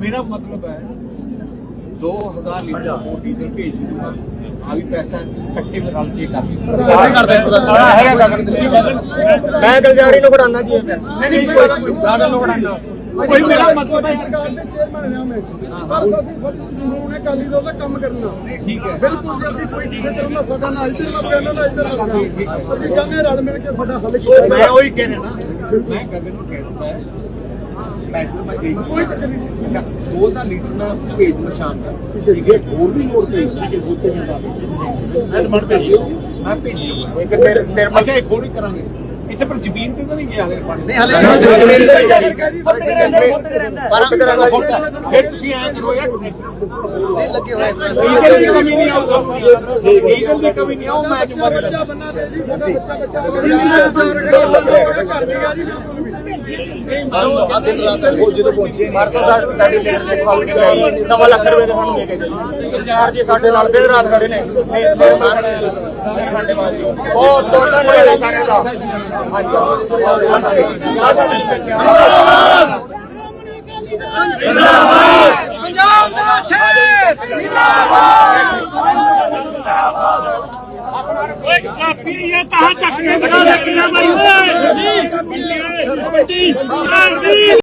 ਮੇਰਾ ਮਤਲਬ ਹੈ 2000 ਲੀਟਰ ਹੋਰ ਡੀਜ਼ਲ ਭੇਜ ਦੂੰਗਾ ਆ ਵੀ ਪੈਸਾ ਇਕੱਠੇ ਰਲ ਕੇ ਕਰ ਮੈਂ ਗਲਜਾਰੀ ਨੂੰ ਫੜਾਣਾ ਜੀ। ਨਹੀਂ ਨਹੀਂ ਕੋਈ ਗਾਰਡਨ ਨੂੰ ਫੜਾਣਾ ਕੋਈ ਮੇਰਾ ਮਤਲਬ ਹੈ। ਸਰਕਾਰ ਦੇ ਚੇਅਰਮੈਨ ਹਾਂ ਮੈਂ। ਬਸ ਅਸੀਂ ਕਾਨੂੰਨ ਹੈ ਕਾਲੀ ਦਲ ਦਾ ਕੰਮ ਕਰਨਾ। ਠੀਕ ਹੈ। ਬਿਲਕੁਲ ਜੀ ਅਸੀਂ ਕੋਈ ਕਿਸੇ ਤਰ੍ਹਾਂ ਦਾ ਸਾਡਾ ਨਾ ਇੱਧਰ ਨਾ ਬੈਠਣਾ ਨਾ ਇੱਧਰ ਅਸੀਂ ਚਾਹੁੰਦੇ ਰਲ ਮਿਲ ਕੇ ਸਾਡਾ ਹੱਲ ਸੋ ਮੈਂ ਉਹੀ ਕਹਿ ਰਿਹਾ ਨਾ। ਮੈਂ ਗਗਨ ਨੂੰ ਕਹਿ ਦਿੱਤਾ ਹੈ। ਪੈਸੇ ਤਾਂ ਮੈਂ ਦੇ ਕੋਈ ਚੱਕਰ ਨਹੀਂ। ਦੋ ਦਾ ਲੀਟਰ ਨਾ ਭੇਜ ਨੂੰ ਸ਼ਾਮ ਤੱਕ। ਠੀਕ ਹੈ ਹੋਰ ਵੀ ਲੋੜ ਪਈ ਕਿ ਬੁੱਤੇ ਜਾਂਦਾ ਮੈਂ ਮਨ ਭੇਜਿਓ ਮੈਂ ਭੇਜ ਦੂੰਗਾ ਇੱਕ ਤੇਰੇ ਤੇਰੇ ਅੱਛਾ ਇੱਕ ਹੋਰ ਹੀ ਕਰਾਂਗੇ। ਇੱਥੇ ਪਰ ਜ਼ਮੀਨ ਤੇ ਤਾਂ ਨਹੀਂ ਗਿਆ ਹਲੇ। ਨਹੀਂ ਹਲੇ ਫਿਰ ਤੁਸੀਂ ਐਂ ਕਰੋ ਯਾਰ। ਲੱਗੇ ਹੋਏ ਡੀਜ਼ਲ ਦੀ ਕਮੀ ਨਹੀਂ ਆਊਗਾ ਡੀਜ਼ਲ ਦੀ ਕਮੀ ਨਹੀਂ ਆਊ ਮੈਂ ਬੱਚਾ ਜਮਾ ਬੱਚਾ ਬੰਨਾ ਦੇ ਜੀ ਸਾਡਾ ਬੱਚਾ ਬੱਚਾ ਦੀ ਆ ਜੀ ਬਿਲਕੁਲ ਵੀ ਆ ਦਿਨ ਰਾਤ ਉਹ ਜਦੋਂ ਪਹੁੰਚੇ ਮਾਰਸਾ ਸਾਹਿਬ ਸਾਡੀ ਲੀਡਰਸ਼ਿਪ ਫਾਲ ਕੇ ਗਏ ਸਵਾ ਲੱਖ ਰੁਪਏ ਦੇ ਸਾਨੂੰ ਦੇ ਕੇ ਗਏ ਸਰਦਾਰ ਜੀ ਸਾਡੇ ਨਾਲ ਦਿਨ ਰਾਤ ਖੜੇ ਨੇ ਨਹੀਂ ਮੇਰੇ ਸਾਰੇ ਸਾਡੇ ਵਾਸਤੇ ਬਹੁਤ ਬਹੁਤ ਧੰਨਵਾਦ ਸਾਰਿਆਂ ਦਾ ਹਾਂਜੀ ਆ ਸਾਡੇ ਬੱਚਿਆਂ ਪੰਜਾਬ ਦਾ ਸ਼ੇਰ ਓਏ ਕਾਪੀ ਇਹ ਤਾਂ ਚੱਕ ਕੇ ਦਿਖਾ ਦੇ, ਕਿੰਨਾ ਮਾਰੀ ਓਏ।